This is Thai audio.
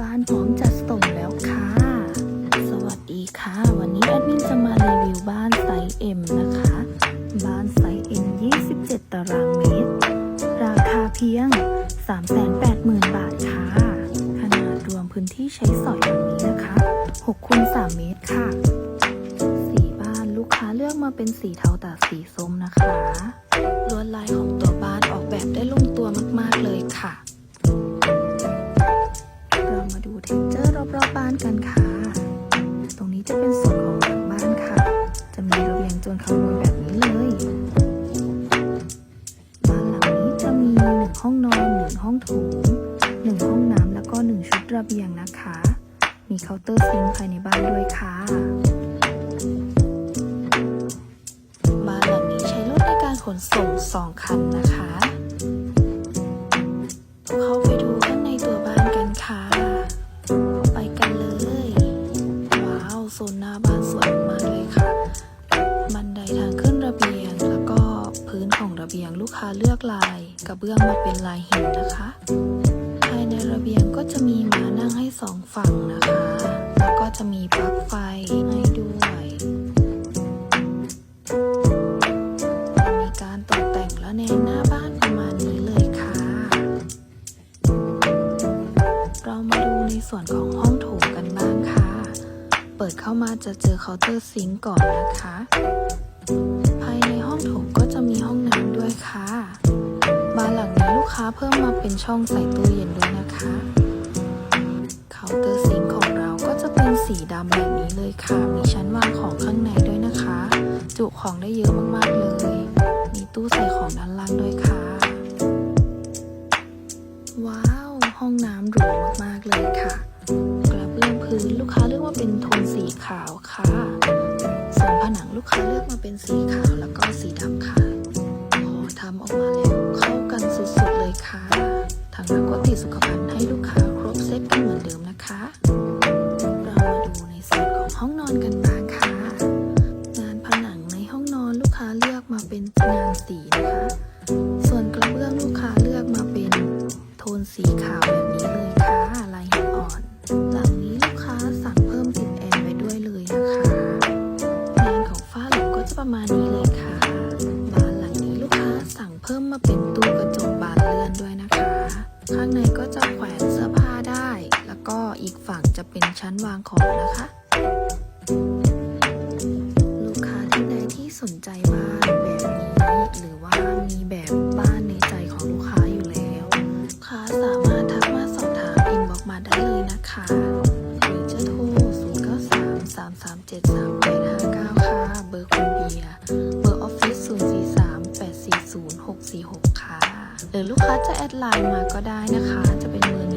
บ้านพร้อมจัดส่งแล้วค่ะ สวัสดีค่ะ วันนี้แอดมินจะมารีวิวบ้านไซส์ M นะคะ บ้านไซส์ M 27 ตารางเมตร ราคาเพียง 380,000 บาทค่ะ ขนาดรวมพื้นที่ใช้สอยแบบนี้นะคะ6คูณ3เมตรค่ะ สีบ้านลูกค้าเลือกมาเป็นสีเทาตัดสีส้มนะคะ ดูเท็กเจอร์รอบๆบ้านกันค่ะ ตรงนี้จะเป็นส่วนของหลังบ้านค่ะ จะมีระเบียงจนขโมยแบบนี้เลยบ้านหลังนี้จะมีหนึ่งห้องนอนหนึ่งห้องโถงหนึ่งห้องน้ำแล้วก็หนึ่งชุดระเบียงนะคะ มีเคาน์เตอร์ซิงค์ภายในบ้านด้วยค่ะบ้านหลังนี้ใช้รถในการขนส่งสองคันนะคะ ระเบียงลูกค้าเลือกลายกระเบื้องมาเป็นลายหินนะคะ ภายในระเบียงก็จะมีม้านั่งให้สองฝั่งนะคะ แล้วก็จะมีปลั๊กไฟให้ด้วยมีการตกแต่งและแนวหน้าบ้านประมาณนี้เลยค่ะ เรามาดูในส่วนของห้องโถงกันบ้างค่ะ เปิดเข้ามาจะเจอเคาน์เตอร์ซิงก์ก่อนนะคะภายในห้องโถงก็จะมีห้องน้ เพิ่มมาเป็นช่องใส่ตู้เย็นด้วยนะคะเคาน์เตอร์ซิงของเราก็จะเป็นสีดำแบบนี้เลยค่ะ มีชั้นวางของข้างในด้วยนะคะ จุของได้เยอะมากๆเลย มีตู้ใส่ของด้านล่างด้วยค่ะ ว้าว ห้องน้ำหรูมากๆเลยค่ะกระเบื้องพื้นลูกค้าเลือกว่าเป็นโทนสีขาวค่ะ ส่วนผนังลูกค้าเลือกมาเป็นสีขาวแล้วก็สีดำค่ะ พอทำออกมาแล้วเข้ากัน ให้ลูกค้าครบเซตกันเหมือนเดิมนะคะเรามาดูในส่วนของห้องนอนกันบ้างค่ะ งานผนังในห้องนอนลูกค้าเลือกมาเป็นงานสีนะคะ ส่วนกระเบื้องลูกค้าเลือกมาเป็นโทนสีขาวแบบนี้เลยค่ะ ลายหินอ่อนหลังนี้ลูกค้าสั่งเพิ่มติดแอร์ไปด้วยเลยนะคะงานของฝ้าหลังก็จะประมาณนี้เลยค่ะบานหลังนี้ลูกค้าสั่งเพิ่มมาเป็นตู้กระจกบานเลื่อนด้วยนะคะ ข้างในก็จะ อีกฝั่งจะเป็นชั้นวางของนะคะ ลูกค้าที่ใดที่สนใจบ้านแบบนี้หรือว่ามีแบบบ้านในใจของลูกค้าอยู่แล้ว ลูกค้าสามารถทักมาสอบถามอินบ็อกมาได้เลยนะคะหรือจะโทร 0 9 3 3 3 7 3 8 5 9 ค่ะ เบอร์คุณเบียร์เบอร์ออฟฟิศ0 4 3 8 4 0 6 4 6 ค่ะ หรือลูกค้าจะแอดไลน์มาก็ได้นะคะ จะเป็นเบอร์